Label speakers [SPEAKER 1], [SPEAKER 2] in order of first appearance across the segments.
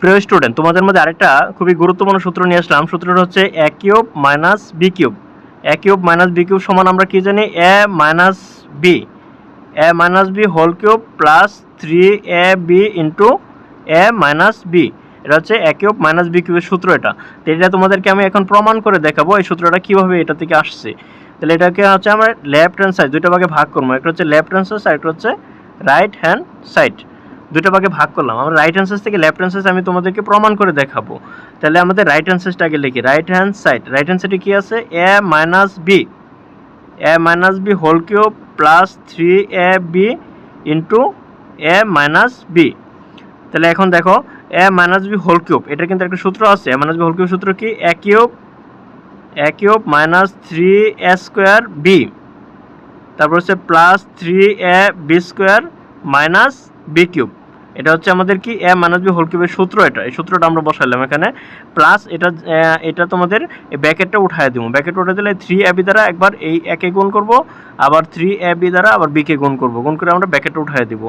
[SPEAKER 1] প্রিয় স্টুডেন্ট তোমাদের মধ্যে আরেকটা খুবই গুরুত্বপূর্ণ সূত্র নিয়ে আসলাম। সূত্রটা হচ্ছে A cube minus B cube A cube minus B cube সমান আমরা কি জানি? A minus B A minus B whole cube plus three A B into A minus B এটা হচ্ছে এ কিউব মাইনাস বি কিউবের সূত্র এটা। তো এটা তোমাদেরকে আমি এখন প্রমাণ করে দেখাবো এই সূত্রটা কীভাবে এটা থেকে আসছে। তাহলে এটাকে হচ্ছে আমরা লেফট হ্যান্ড সাইড দুইটা ভাগে ভাগ করব। একটা হচ্ছে লেফট হ্যান্ড সাইড একটা হচ্ছে রাইট হ্যান্ড সাইড দুটো ভাগে ভাগ করলাম। আমরা রাইট সাইড থেকে লেফট সাইড আমি তোমাদেরকে প্রমাণ করে দেখাবো। তাহলে আমাদের রাইট হ্যান্ড সাইডটা আগে লিখি। Right hand side right hand সাইডে কি আছে? A minus B A minus B whole cube plus three A B into A minus B তাহলে এখন দেখো A minus B whole cube এটা কিন্তু একটা সূত্র আছে। A minus B whole cube সূত্র কি? A cube A cube minus three A square B তারপর হচ্ছে plus three A B square minus B cube এটা হচ্ছে আমাদের কি? এ মাইনাস বি হোল কিউবের সূত্র এটা। এই সূত্রটা আমরা বসাইলাম এখানে। প্লাস এটা এটা তোমাদের ব্যাকেটটা উঠায় দিব ব্যাকেট উঠে দিলে থ্রি এ বি দ্বারা একবার এই একে গুণ করব, আবার থ্রি এ বি দ্বারা আবার বিকে গুণ করব। গুণ করে আমরা ব্যাকেটটা উঠায় দিব।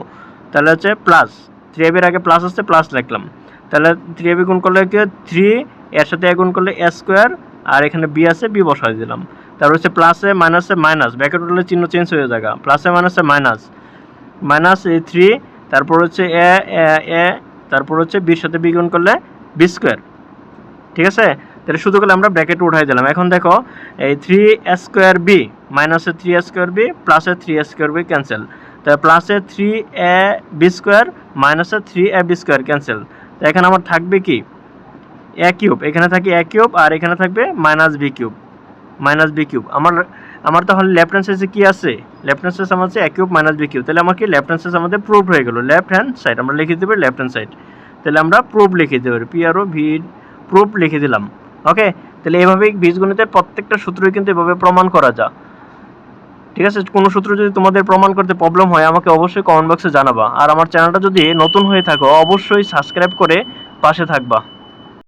[SPEAKER 1] তাহলে হচ্ছে প্লাস থ্রি এ আগে প্লাস আসছে প্লাস লিখলাম। তাহলে থ্রি এ বি গুণ করলে কি থ্রি এর সাথে এ গুণ করলে এ স্কোয়ার আর এখানে বি আছে বি বসাই দিলাম। তারপর হচ্ছে প্লাসে মাইনাসে মাইনাস ব্যাকেট উঠলে চিহ্ন চেঞ্জ হয়ে যায় প্লাসে মাইনাসে মাইনাস মাইনাস এই থ্রি তারপর হচ্ছে এ এ তারপর হচ্ছে বির সাথে বি গুণ করলে বি স্কোয়ার। ঠিক আছে? তাহলে শুধু করলে আমরা ব্র্যাকেট উঠাই দিলাম। এখন দেখো, এই থ্রি স্কোয়ার বি মাইনাসে থ্রি স্কোয়ার বি প্লাসে থ্রি স্কোয়ার বি ক্যান্সেল তাহলে প্লাসে থ্রি এ বি স্কোয়ার মাইনাসে three A B square cancel তো এখানে আমার থাকবে কি? এ কিউব এখানে থাকে এ কিউব আর এখানে থাকবে minus B cube minus B cube আমার আমার তাহলে লেফট হ্যান্ড সাইডে কি আছে? লেফট হ্যান্ড সাইড আমার হচ্ছে এ কিউব মাইনাস বি তাহলে আমার কি লেফট হ্যান্ড সাইড আমাদের প্রুভ হয়ে গেল। লেফট হ্যান্ড সাইড আমরা লিখে দিতে পারি লেফট হ্যান্ড সাইড তাহলে আমরা প্রুফ লিখে দিতে পারি। P R O V proof লিখে দিলাম। ওকে তাহলে এভাবেই বীজগণিতের প্রত্যেকটা সূত্রই কিন্তু এভাবে প্রমাণ করা যায়। ঠিক আছে? কোনো সূত্র যদি তোমাদের প্রমাণ করতে প্রবলেম হয়, আমাকে অবশ্যই কমেন্ট বক্সে জানাবা। আর আমার চ্যানেলটা যদি নতুন হয়ে থাকো, অবশ্যই সাবস্ক্রাইব করে পাশে থাকবা।